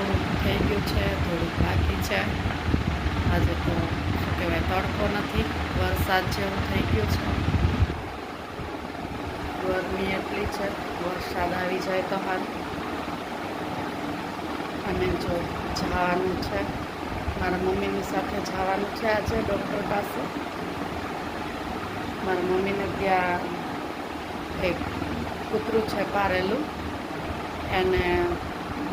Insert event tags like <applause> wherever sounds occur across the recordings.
થોડુંક થઈ ગયું છે, થોડુંક બાકી છે. આજે તો શું કહેવાય, તડકો નથી, વરસાદ જેવું થઈ ગયું છે. ગરમી એટલી છે, વરસાદ આવી જાય તો હાલ. અને જો જવાનું છે, મારા મમ્મીની સાથે જવાનું છે આજે ડૉક્ટર પાસે. મારા મમ્મીને ત્યાં એક કૂતરું છે પારેલું. એને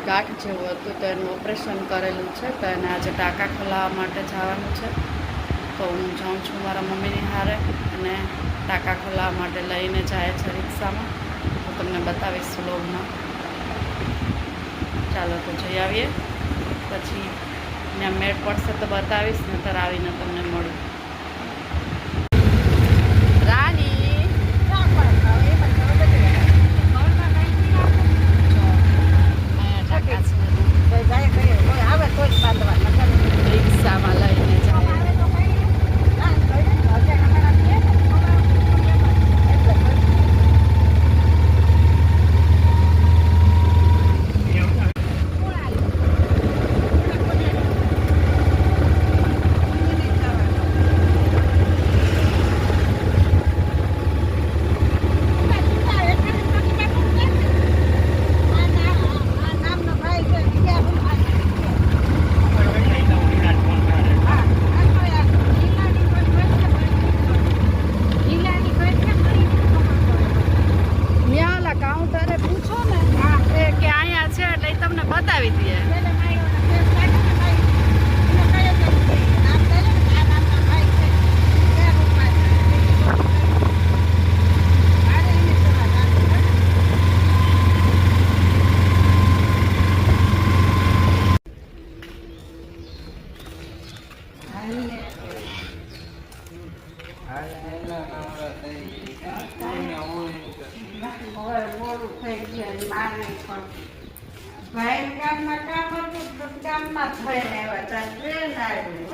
ગાંઠ જેવું હતું તો એનું ઓપરેશન કરેલું છે તો એને આજે ટાંકા ખોલાવવા માટે જવાનું છે. તો હું જાઉં છું મારા મમ્મીની હારે અને ટાંકા ખોલાવવા માટે લઈને જાય છે રિક્ષામાં. હું તમને બતાવીશ વ્લોગમાં ચાલો તો જઈ આવીએ. પછી ત્યાં મેળ પડશે તો બતાવીશ નતર આવીને તમને મળું.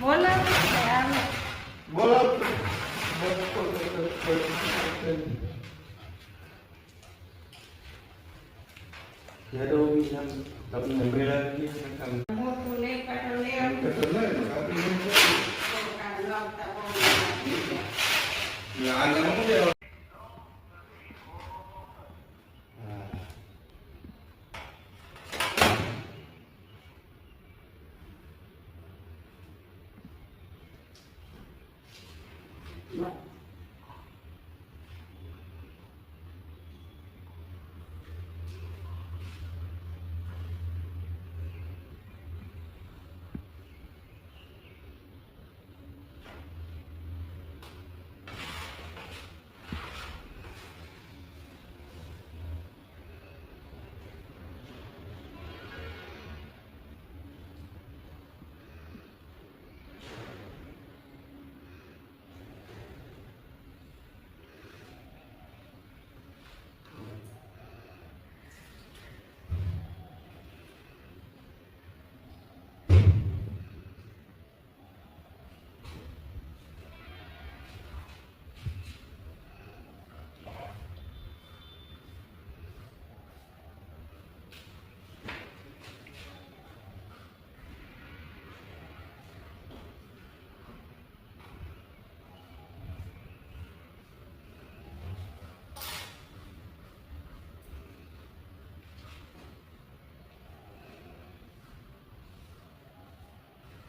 બોલો. બોલો. જ્યારે ઊભી આમ તમને મેળાવી દઈએ ને આમ મોટું નહીં કટો લેવું તો તો નહીં, આપણે એમ કહીએ. આને શું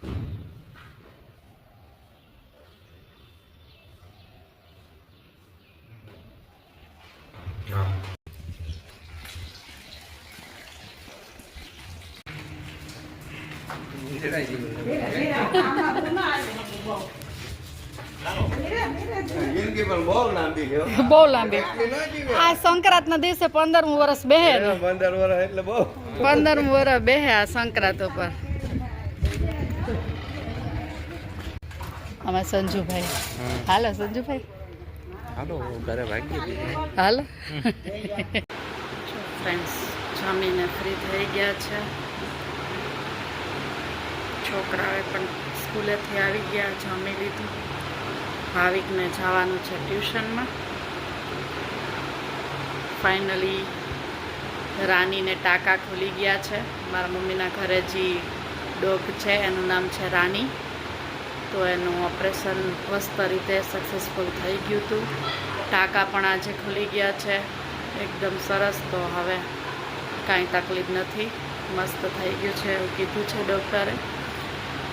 <laughs> બહુ લાંબી. આ સંક્રાંત ના દિવસે પંદરમું વર્ષ બેહે. પંદર વર્ષ એટલે બહુ. પંદરમું વર્ષ બેહે આ સંક્રાંત ઉપર. અમે સંજુભાઈ. હાલો સંજુભાઈ. હાલો ઘરે ભાગી હાલો. ફ્રેન્ડ્સ જમીને ફ્રી થઈ ગયા છે. છોકરાઓએ પણ સ્કૂલેથી આવી ગયા જમી લીધું. ભાવિકને જવાનું છે ટ્યુશનમાં. ફાઇનલી રાનીને ટાંકા ખુલી ગયા છે. મારા મમ્મીના ઘરે જે ડોગ છે એનું નામ છે રાની. તો એનું ઓપરેશન મસ્ત રીતે સક્સેસફુલ થઈ ગયું હતું. ટાંકા પણ આજે ખુલી ગયા છે. એકદમ સરસ. તો હવે કાંઈ તકલીફ નથી. મસ્ત થઈ ગયું છે એવું કીધું છે ડૉક્ટરે.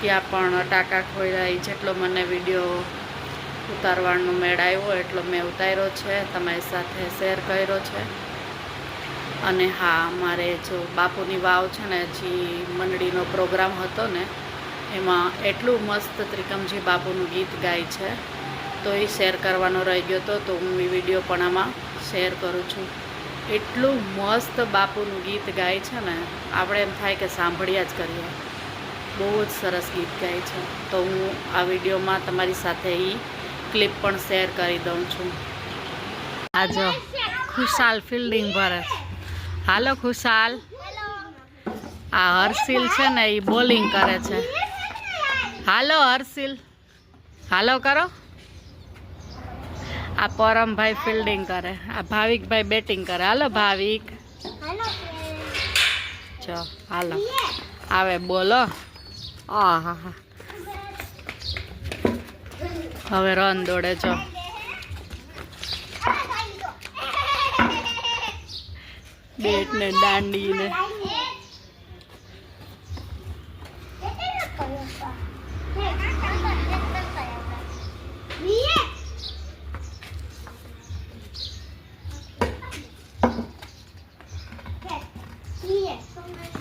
ત્યાં પણ ટાંકા ખોલ્યા. એ જેટલો મને વીડિયો ઉતારવાનો મેળ આવ્યો, એટલો મેં ઉતાર્યો છે. તમારી સાથે શેર કર્યો છે. અને હા, મારે જો બાપુની વાવ છે ને જે મંડળીનો પ્રોગ્રામ હતો ને એમાં એટલું મસ્ત ત્રિકમજી બાપુનું ગીત ગાય છે, તો એ શેર કરવાનો રહી ગયો હતો, તો હું એ વીડિયો પણ આમાં શેર કરું છું. એટલું મસ્ત બાપુનું ગીત ગાય છે ને, આપણે એમ થાય કે સાંભળ્યા જ કરીએ. બહુ જ સરસ ગીત ગાય છે. તો હું આ વિડીયોમાં તમારી સાથે એ ક્લિપ પણ શેર કરી દઉં છું. આ જો ખુશાલ ફિલ્ડિંગ ભરે. હાલો ખુશાલ. આ હર્ષિલ છે ને, એ બોલિંગ કરે છે. હાલો હર્ષિલ. હાલો કરો. આ પરમભાઈ ફિલ્ડિંગ કરે. આ ભાવિકભાઈ બેટિંગ કરે. હાલો ભાવિક. ચો હાલો. આવે બોલો. હા હા. હવે રન દોડે જો. બેટ ને દાંડી ને 何?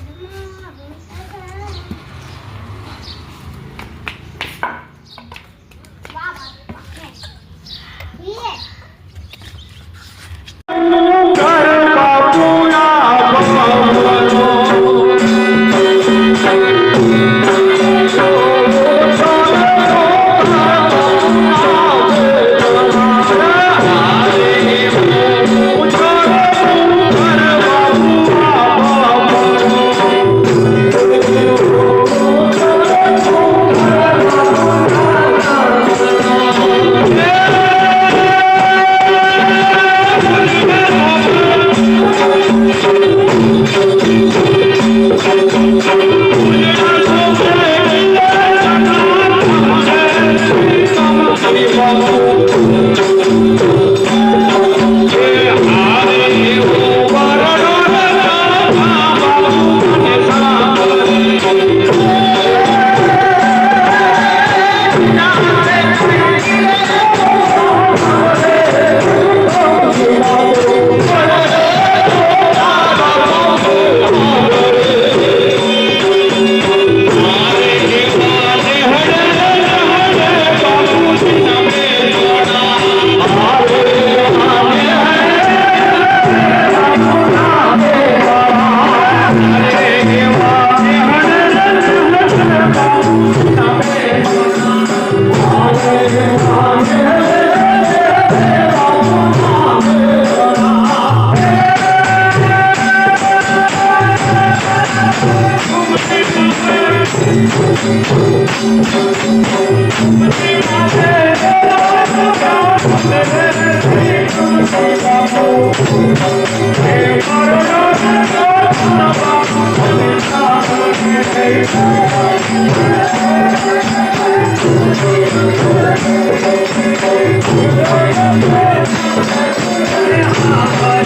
Come on, gonna come on, come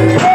Oh,